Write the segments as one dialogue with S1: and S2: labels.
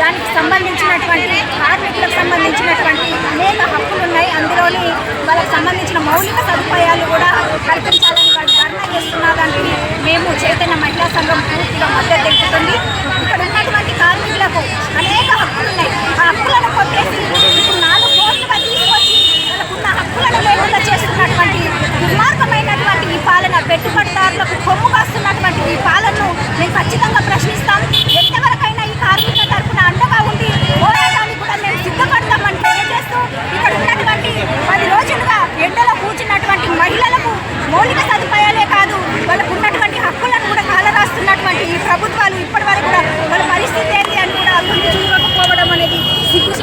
S1: దానికి సంబంధించినటువంటి కార్మికులకు సంబంధించినటువంటి అనేక హక్కులు ఉన్నాయి. అందులోని వాళ్ళకి సంబంధించిన మౌలిక సదుపాయాలు కూడా కల్పించాలని వాళ్ళు ధర్నా చేస్తున్న మేము చైతన్య మహిళా సంఘం పూర్తిగా మద్దతు తెలుపుతుంది. ఇక్కడ ఉన్నటువంటి కార్మికులకు అనేక హక్కులు ఉన్నాయి. ఆ హక్కులను కొట్టేసి ఇప్పుడు నాలుగు కోట్లుగా తీసుకొచ్చి వాళ్ళకున్న హక్కులను లేకుండా చేస్తున్నటువంటి దుర్మార్గమైనటువంటి ఈ పాలన పెట్టుబడిదారులకు కొమ్ము కాస్తున్నటువంటి ఈ పాలనను మేము ఖచ్చితంగా ప్రశ్నిస్తాం ఎంతవరకైనా ఈ కార్మికుల తరఫున అండగా ఉండి పోరాటానికి కూడా మేము సిద్ధపడతామని తెలియజేస్తూ ఇక్కడ ఉన్నటువంటి పది రోజులుగా ఎండలో కూర్చున్నటువంటి మహిళలకు మౌలిక సదుపాయాలే కాదు వాళ్ళకు ఉన్నటువంటి హక్కులను కూడా కాలరాస్తున్నటువంటి ఈ ప్రభుత్వాలు ఇప్పటి వరకు కూడా వాళ్ళ పరిస్థితి ఏంటి అని కూడా గుర్తు చూడకపోవడం అనేది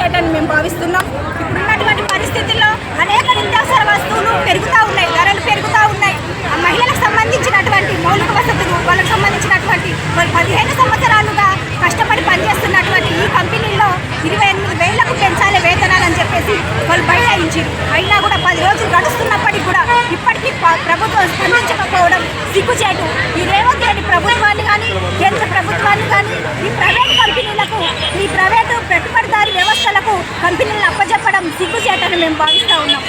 S1: సిగ్గుచేటని మేము భావిస్తున్నాం. ఇప్పుడున్నటువంటి పరిస్థితుల్లో అనేక నిత్యావసర వస్తువులు పెరుగుతూ ఉన్నాయి ధరలు పెరుగుతూ ఉన్నాయి. ఆ మహిళలకు సంబంధించినటువంటి మౌలిక వసతులు వాళ్ళకి సంబంధించినటువంటి వాళ్ళు పదిహేను సంవత్సరాలుగా కష్టపడి పనిచేస్తున్నటువంటి ఈ కంపెనీల్లో ఇరవై ఎనిమిది వేలకు పెంచాలి వేతనాలని చెప్పేసి వాళ్ళు బైఠాయించారు. అయినా కూడా పది రోజులు గడుస్తున్నప్పటికీ కూడా ఇప్పటికీ ప- ప్రభుత్వం స్పందించకపోవడం సిగ్గుచేటు ఈ రేవంత్ రెడ్డి ప్రభుత్వాన్ని కానీ కేంద్ర ప్రభుత్వాన్ని కానీ ఈ ప్రైవేట్ కంపెనీలకు ఈ ప్రైవేటు పెట్టుబడిదారి వ్యవస్థలకు కంపెనీలను అప్పజెప్పడం సిగ్గుచేటని మేము భావిస్తూ ఉన్నాం.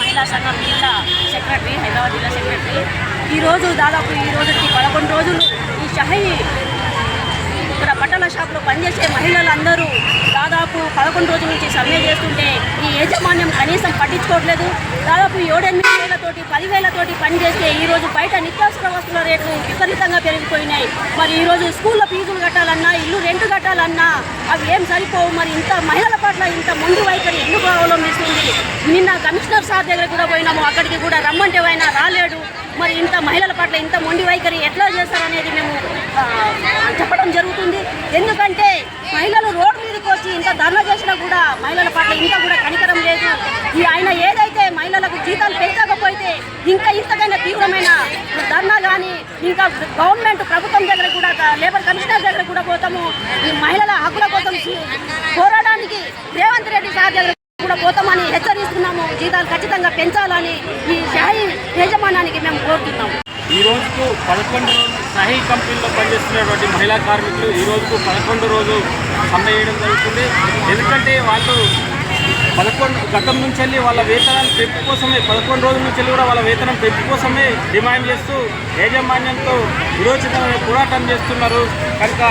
S2: మహిళా సంఘం జిల్లా సెక్రటరీ హైదరాబాద్ జిల్లా సెక్రటరీ ఈరోజు దాదాపు ఈ రోజుకి పదకొండు రోజులు ఈ షహీ ఇక్కడ బట్టల షాప్లో పనిచేసే మహిళలందరూ దాదాపు పదకొండు రోజుల నుంచి సమ్మె చేస్తుంటే ఈ యాజమాన్యం కనీసం పట్టించుకోవట్లేదు. దాదాపు ఏడెనిమిది తోటి పదివేలతోటి పనిచేస్తే ఈరోజు బయట నిత్యావసర వస్తువుల రేట్లు విపరీతంగా పెరిగిపోయినాయి. మరి ఈరోజు స్కూల్లో ఫీజులు కట్టాలన్నా ఇల్లు రెంట్ కట్టాలన్నా అవి ఏం సరిపోవు మరి? ఇంత మహిళల పట్ల ఇంత ముందు వైఖరి ఎందుకు అవలంబిస్తుంది? నిన్న కమిషనర్ సార్ దగ్గర కూడా పోయినాము అక్కడికి కూడా రమ్మంటే ఆయన రాలేడు. మరి ఇంత మహిళల పట్ల ఇంత మొండి వైఖరి ఎట్లా చేస్తారనేది మేము చెప్పడం జరుగుతుంది. ఎందుకంటే మహిళలు రోడ్డు మీదకి వచ్చి ఇంత ధర్నా చేసినా కూడా మహిళల పట్ల ఇంకా కూడా కనికరం లేదు. ఈ ఆయన ఏదైతే మహిళలకు జీతాలు పెంచకపోతే ఇంకా ఇంతకైనా తీవ్రమైన ధర్నా కానీ ఇంకా గవర్నమెంట్ ప్రభుత్వం దగ్గర కూడా లేబర్ కమిషనర్ దగ్గర కూడా పోతాము. ఈ మహిళల హక్కుల కోసం పోరాడానికి రేవంత్ రెడ్డి సార్ దగ్గర కూడా పోతామని హెచ్చరిస్తున్నాము. జీతాలు ఖచ్చితంగా పెంచాలని ఈ షాయి యజమానానికి మేము కోరుతున్నాము.
S3: ఈ రోజుకు పదకొండు రోజు సహీ కంపెనీలో పనిచేస్తున్నటువంటి మహిళా కార్మికులు ఈ రోజుకు పదకొండు రోజు సమ్మె చేయడం జరుగుతుంది. ఎందుకంటే వాళ్ళు పదకొండు గతం నుంచి వెళ్ళి వాళ్ళ వేతనాలు పెంపు కోసమే పదకొండు రోజుల నుంచి వెళ్ళి కూడా వాళ్ళ వేతనం పెంపు కోసమే డిమాండ్ చేస్తూ యాజమాన్యంతో విరోచితమైన పోరాటం చేస్తున్నారు. కనుక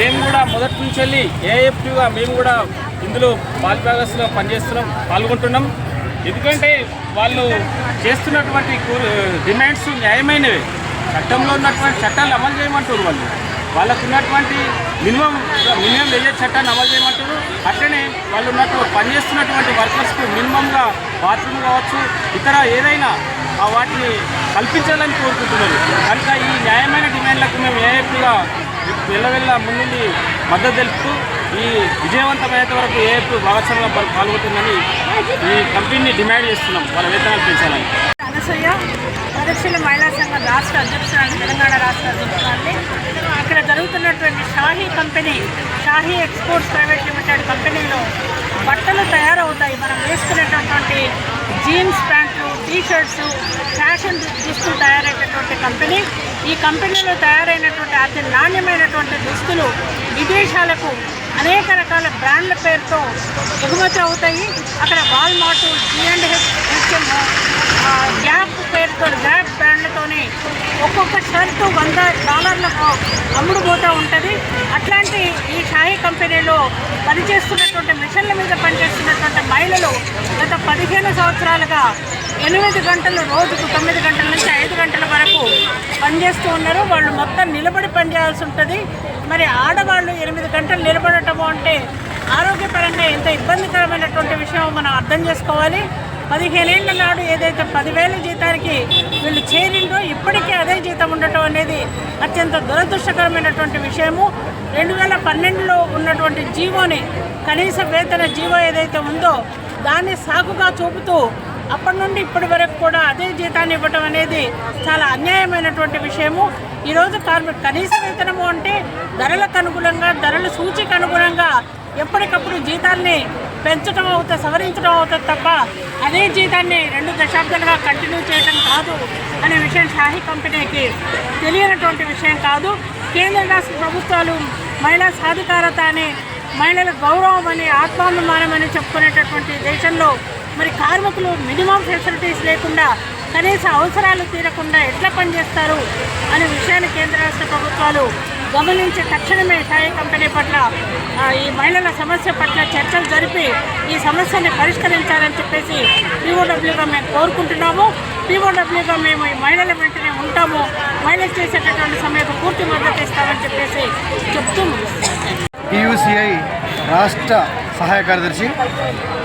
S3: మేము కూడా మొదటి నుంచి వెళ్ళి ఏఎఫ్టీగా మేము కూడా ఇందులో పాల్భాగస్లో పనిచేస్తున్నాం పాల్గొంటున్నాం. ఎందుకంటే వాళ్ళు చేస్తున్నటువంటి కూ- డిమాండ్స్ న్యాయమైనవి. చట్టంలో ఉన్నటువంటి చట్టాలు అమలు చేయమంటారు వాళ్ళు. వాళ్ళకు ఉన్నటువంటి మినిమం మినిమం వేజెస్ చట్టాన్ని అమలు చేయమంటారు అట్లనే వాళ్ళు ఉన్నట్టు పనిచేస్తున్నటువంటి వర్కర్స్కు మినిమంగా బాత్రూమ్ కావచ్చు ఇతర ఏదైనా వాటిని కల్పించాలని కోరుకుంటున్నారు. కనుక ఈ న్యాయమైన డిమాండ్లకు మేము ఏఎఫ్గా వెళ్ళవెళ్ళ ముందుండి మద్దతు తెలుపుతూ ఈ విజయవంతమైన వరకు ఏఎఫ్ భాగస్వామ్యంలో పాల్గొంటుందని ఈ కంపెనీని డిమాండ్ చేస్తున్నాం. వాళ్ళ వేతనాలు పెంచాలని.
S4: అనసూయ ప్రదక్షిణ మహిళా సంఘం రాష్ట్ర అధ్యక్షురాలు తెలంగాణ రాష్ట్ర అధ్యక్షురాలని. ఇక్కడ జరుగుతున్నటువంటి Shahi company Shahi exports private limited కంపెనీలో బట్టలు తయారవుతాయి. మనం వేసుకునేటటువంటి జీన్స్ ప్యాంట్లు టీషర్ట్స్ ఫ్యాషన్ దుస్తులు తయారయ్యేటటువంటి కంపెనీ. ఈ కంపెనీలో తయారైనటువంటి అతి నాణ్యమైనటువంటి దుస్తులు విదేశాలకు అనేక రకాల బ్రాండ్ల పేరుతో ఎగుమతి అవుతాయి. అక్కడ Walmart జిఎండ్ and H H M Gap పేరుతో గ్యాప్ బ్రాండ్లతోనే ఒక్కొక్క షర్టు వంద డాలర్లకు అమ్ముడుపోతూ ఉంటుంది. అట్లాంటి ఈ షాహీ కంపెనీలో పనిచేస్తున్నటువంటి మిషన్ల మీద పనిచేస్తున్నటువంటి మహిళలు గత పదిహేను సంవత్సరాలుగా ఎనిమిది గంటలు రోజుకు తొమ్మిది గంటల నుంచి ఐదు గంటల వరకు పనిచేస్తూ ఉన్నారు. వాళ్ళు మొత్తం నిలబడి పనిచేయాల్సి ఉంటుంది. మరి ఆడవాళ్ళు ఎనిమిది గంటలు నిలబడటము అంటే ఆరోగ్యపరంగా ఎంత ఇబ్బందికరమైనటువంటి విషయం మనం అర్థం చేసుకోవాలి. పదిహేనేళ్ళ నాడు ఏదైతే పదివేల జీతానికి వీళ్ళు చేరిండో ఇప్పటికీ అదే జీతం ఉండటం అనేది అత్యంత దురదృష్టకరమైనటువంటి విషయము. రెండు వేల పన్నెండులో ఉన్నటువంటి జీవోని కనీస వేతన జీవో ఏదైతే ఉందో దాన్ని సాకుగా చూపుతూ అప్పటి నుండి ఇప్పటి వరకు కూడా అదే జీతాన్ని ఇవ్వటం అనేది చాలా అన్యాయమైనటువంటి విషయము. ఈరోజు కార్మిక కనీస వేతనము అంటే ధరలకు అనుగుణంగా ధరల సూచికి అనుగుణంగా ఎప్పటికప్పుడు జీతాన్ని పెంచడం అవుతుంది సవరించడం అవుతుంది తప్ప అదే జీతాన్ని రెండు దశాబ్దాలుగా కంటిన్యూ చేయడం కాదు అనే విషయం షాహీ కంపెనీకి తెలియనటువంటి విషయం కాదు. కేంద్ర రాష్ట్ర ప్రభుత్వాలు మహిళా సాధికారత అని మహిళల గౌరవం అని ఆత్మాభిమానం అని చెప్పుకునేటటువంటి దేశంలో మరి కార్మికులు మినిమం ఫెసిలిటీస్ లేకుండా కనీస అవసరాలు తీరకుండా ఎట్లా పనిచేస్తారు అనే విషయాన్ని కేంద్ర రాష్ట్ర ప్రభుత్వాలు గమనించి తక్షణమే షాయి కంపెనీ పట్ల ఈ మహిళల సమస్య పట్ల చర్చలు జరిపి ఈ సమస్యని పరిష్కరించాలని చెప్పేసి పీఓడబ్ల్యూగా మేము కోరుకుంటున్నాము పీఓడబ్ల్యూగా మేము ఈ మహిళల వెంటనే ఉంటాము మహిళలు చేసేటటువంటి సమయంలో పూర్తి మద్దతు ఇస్తామని చెప్పేసి చెప్తూ ముగిస్తున్నాను.
S5: రాష్ట్ర సహాయ కార్యదర్శి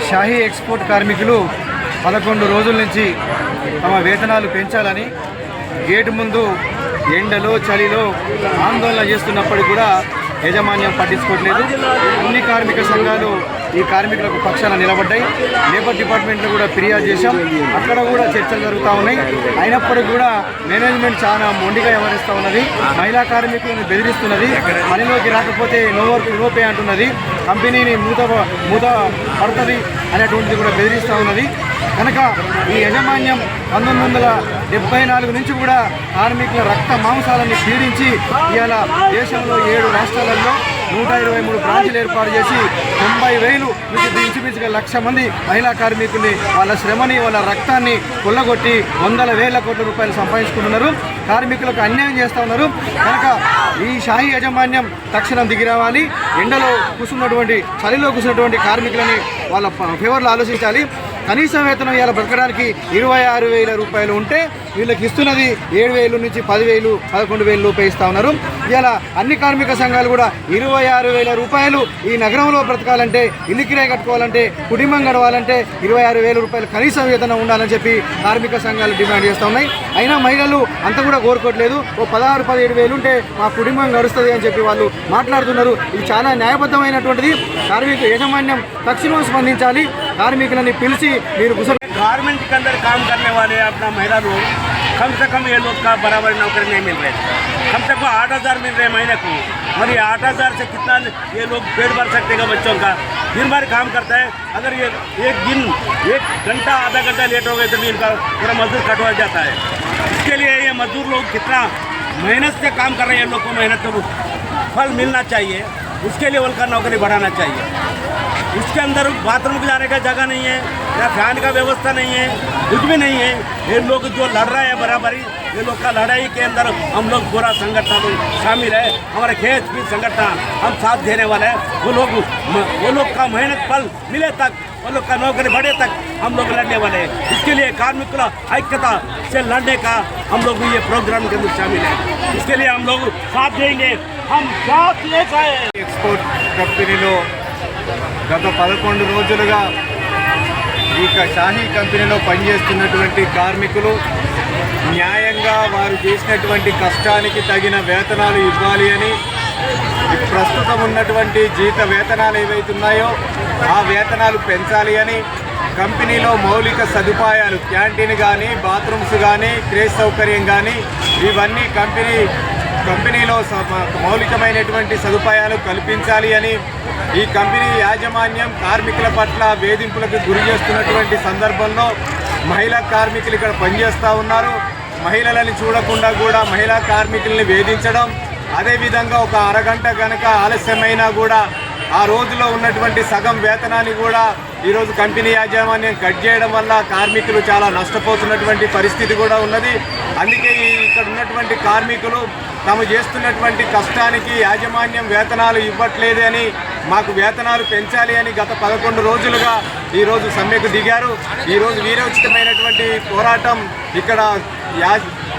S5: షాహీ ఎక్స్పోర్ట్ కార్మికులు పదకొండు రోజుల నుంచి తమ వేతనాలు పెంచాలని గేటు ముందు ఎండలో చలిలో ఆందోళన చేస్తున్నప్పటికీ కూడా యాజమాన్యం పట్టించుకోవట్లేదు. అన్ని కార్మిక సంఘాలు ఈ కార్మికులకు పక్షాన నిలబడ్డాయి. లేబర్ డిపార్ట్మెంట్లో కూడా ఫిర్యాదు చేశాం. అక్కడ కూడా చర్చలు జరుగుతూ ఉన్నాయి. అయినప్పటికీ కూడా మేనేజ్మెంట్ చాలా మొండిగా వ్యవహరిస్తూ ఉన్నది. మహిళా కార్మికులను బెదిరిస్తున్నది. పనిలోకి రాకపోతే నో వర్క్ నో అంటున్నది. కంపెనీని మూత మూత పడుతుంది అనేటువంటిది కూడా బెదిరిస్తూ ఉన్నది. కనుక ఈ యాజమాన్యం పంతొమ్మిది వందల డెబ్బై నాలుగు నుంచి కూడా కార్మికుల రక్త మాంసాలని పీడించి ఇవాళ దేశంలో ఏడు రాష్ట్రాలలో నూట ఇరవై మూడు బ్రాంచ్లు ఏర్పాటు చేసి తొంభై వేలు నుంచి ఇంచుమించుగా లక్ష మంది మహిళా కార్మికుల్ని వాళ్ళ శ్రమని వాళ్ళ రక్తాన్ని కొల్లగొట్టి వందల వేల కోట్ల రూపాయలు సంపాదించుకుంటున్నారు. కార్మికులకు అన్యాయం చేస్తూ ఉన్నారు. కనుక ఈ షాహీ యాజమాన్యం తక్షణం దిగిరావాలి ఎండలో కూర్చున్నటువంటి చలిలో కూర్చున్నటువంటి కార్మికులని వాళ్ళ ఫేవర్లో ఆలోచించాలి. కనీస వేతనం ఇవాళ బ్రతకడానికి ఇరవై ఆరు వేల రూపాయలు ఉంటే వీళ్ళకి ఇస్తున్నది ఏడు వేలు నుంచి పదివేలు పదకొండు వేలు రూపాయలు ఇస్తా ఉన్నారు. ఇవాళ అన్ని కార్మిక సంఘాలు కూడా ఇరవై ఆరు వేల రూపాయలు ఈ నగరంలో బ్రతకాలంటే ఇల్లు కిరాయి కట్టుకోవాలంటే కుటుంబం గడవాలంటే ఇరవై ఆరు వేల రూపాయలు కనీస వేతనం ఉండాలని చెప్పి కార్మిక సంఘాలు డిమాండ్ చేస్తూ ఉన్నాయి. అయినా మహిళలు అంత కూడా కోరుకోవట్లేదు. ఓ పదహారు పదిహేడు వేలు ఉంటే మా కుటుంబం గడుస్తుంది అని చెప్పి వాళ్ళు మాట్లాడుతున్నారు. ఇది చాలా న్యాయబద్ధమైనటువంటిది. కార్మిక యాజమాన్యం తక్షణం స్పందించాలి. కార్మికులని పిలిచి మీరు గుస
S6: गारमेंट के अंदर काम करने वाले अपना महिला लोग कम से कम ये लोग का बराबर नौकरी नहीं मिल रहे कम से कम आठ हज़ार मिल रहे महीने को और ये आठ हज़ार से कितना ये लोग पेट भर सकते हैं बच्चों का दिन भर काम करता है अगर ये एक दिन एक घंटा आधा घंटा लेट हो गए तो भी इनका पूरा मजदूर कटवा जाता है इसके लिए ये मजदूर लोग कितना मेहनत से काम कर रहे हैं ये लोग को मेहनत को फल मिलना चाहिए उसके लिए उनका नौकरी बढ़ाना चाहिए उसके अंदर बाथरूम जाने का जगह नहीं है, या फ़ैन का व्यवस्था नहीं है, कुछ भी नहीं है। ये लोग जो लड़ रहे हैं बराबरी, ये लोग का लड़ाई के अंदर हम लोग पूरा संगठन शामिल है। हमारे खेत भी संगठन हम साथ देने वाले हैं। वो लोग वो लोग का मेहनत फल मिले तक, वो लोग का नौकरी बढ़े तक हम लोग लड़ने वाले हैं। इसके लिए कार्मिक ऐक्यता से लड़ने का हम लोग ये प्रोग्राम के अंदर शामिल है। इसके लिए हम लोग साथ देंगे। हम साथ लेकर एक्सपोर्ट
S5: कंपनी लोग గత పదకొండు రోజులుగా ఈ క- షాహీ కంపెనీలో పనిచేస్తున్నటువంటి కార్మికులు న్యాయంగా వారు చేసినటువంటి కష్టానికి తగిన వేతనాలు ఇవ్వాలి అని ప్రస్తుతం ఉన్నటువంటి జీత వేతనాలు ఏవైతున్నాయో ఆ వేతనాలు పెంచాలి అని కంపెనీలో మౌలిక సదుపాయాలు క్యాంటీన్ కానీ బాత్రూమ్స్ కానీ క్రేజ్ సౌకర్యం కానీ ఇవన్నీ కంపెనీ కంపెనీలో స- మౌలికమైనటువంటి సదుపాయాలు కల్పించాలి అని ఈ కంపెనీ యాజమాన్యం కార్మికుల పట్ల వేధింపులకు గురి చేస్తున్నటువంటి సందర్భంలో మహిళా కార్మికులు ఇక్కడ పనిచేస్తూ ఉన్నారు. మహిళలని చూడకుండా కూడా మహిళా కార్మికుల్ని వేధించడం అదేవిధంగా ఒక అరగంట కనుక ఆలస్యమైనా కూడా ఆ రోజులో ఉన్నటువంటి సగం వేతనాన్ని కూడా ఈరోజు కంపెనీ యాజమాన్యం కట్ చేయడం వల్ల కార్మికులు చాలా నష్టపోతున్నటువంటి పరిస్థితి కూడా ఉన్నది. అందుకే అక్కడ ఉన్నటువంటి కార్మికులు తాము చేస్తున్నటువంటి కష్టానికి యాజమాన్యం వేతనాలు ఇవ్వట్లేదు అని మాకు వేతనాలు పెంచాలి అని గత పదకొండు రోజులుగా ఈరోజు సమ్మెకు దిగారు. ఈరోజు వీరోచితమైనటువంటి పోరాటం ఇక్కడ యా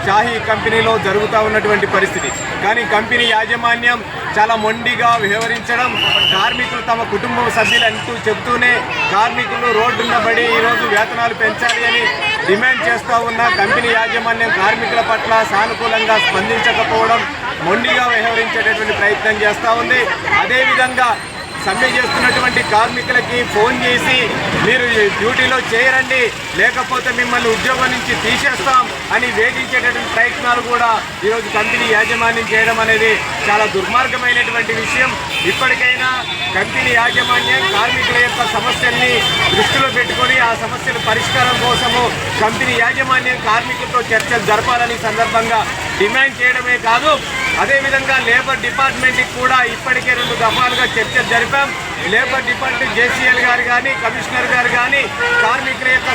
S5: షాహీ కంపెనీలో జరుగుతూ ఉన్నటువంటి పరిస్థితి. కానీ కంపెనీ యాజమాన్యం చాలా మొండిగా వ్యవహరించడం కార్మికులు తమ కుటుంబ సభ్యులు అంటూ చెబుతూనే కార్మికులు రోడ్డున్న పడి ఈరోజు వేతనాలు పెంచాలి అని డిమాండ్ చేస్తూ ఉన్న కంపెనీ యాజమాన్యం కార్మికుల పట్ల సానుకూలంగా స్పందించకపోవడం మొండిగా వ్యవహరించేటటువంటి ప్రయత్నం చేస్తూ ఉంది. అదేవిధంగా సమ్మె చేస్తున్నటువంటి కార్మికులకి ఫోన్ చేసి మీరు డ్యూటీలో చేయరండి లేకపోతే మిమ్మల్ని ఉద్యోగం నుంచి తీసేస్తాం. అని వేధించేటటువంటి ప్రయత్నాలు కూడా ఈరోజు కంపెనీ యాజమాన్యం చేయడం అనేది చాలా దుర్మార్గమైనటువంటి విషయం. ఇప్పటికైనా కంపెనీ యాజమాన్యం కార్మికుల యొక్క సమస్యల్ని దృష్టిలో పెట్టుకొని ఆ సమస్యల పరిష్కారం కోసము కంపెనీ యాజమాన్యం కార్మికులతో చర్చలు జరపాలని సందర్భంగా డిమాండ్ చేయడమే కాదు అదేవిధంగా లేబర్ డిపార్ట్మెంట్కి కూడా ఇప్పటికే రెండు దఫాలుగా చర్చలు జరిపాం. లేబర్ డిపార్ట్మెంట్ జేసీఎల్ గారు కానీ కమిషనర్ గారు కానీ కార్మికుల యొక్క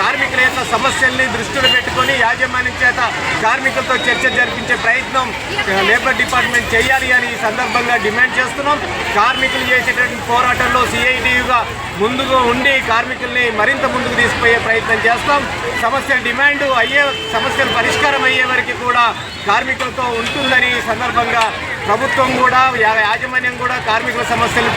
S5: కార్మికుల యొక్క సమస్యల్ని దృష్టిలో పెట్టుకొని యాజమాన్యం చేత కార్మికులతో చర్చ జరిపించే ప్రయత్నం లేబర్ డిపార్ట్మెంట్ చేయాలి అని ఈ సందర్భంగా డిమాండ్ చేస్తున్నాం. కార్మికులు చేసేటువంటి పోరాటంలో సిఐటియుగా ముందుగా ఉండి కార్మికుల్ని మరింత ముందుకు తీసుకుపోయే ప్రయత్నం చేస్తాం. సమస్యల డిమాండ్ అయ్యే సమస్యలు పరిష్కారం అయ్యే వరకు కూడా కార్మికులతో ఉంటుందని సందర్భంగా ప్రభుత్వం కూడా యాజమాన్యం కూడా కార్మికుల సమస్యలు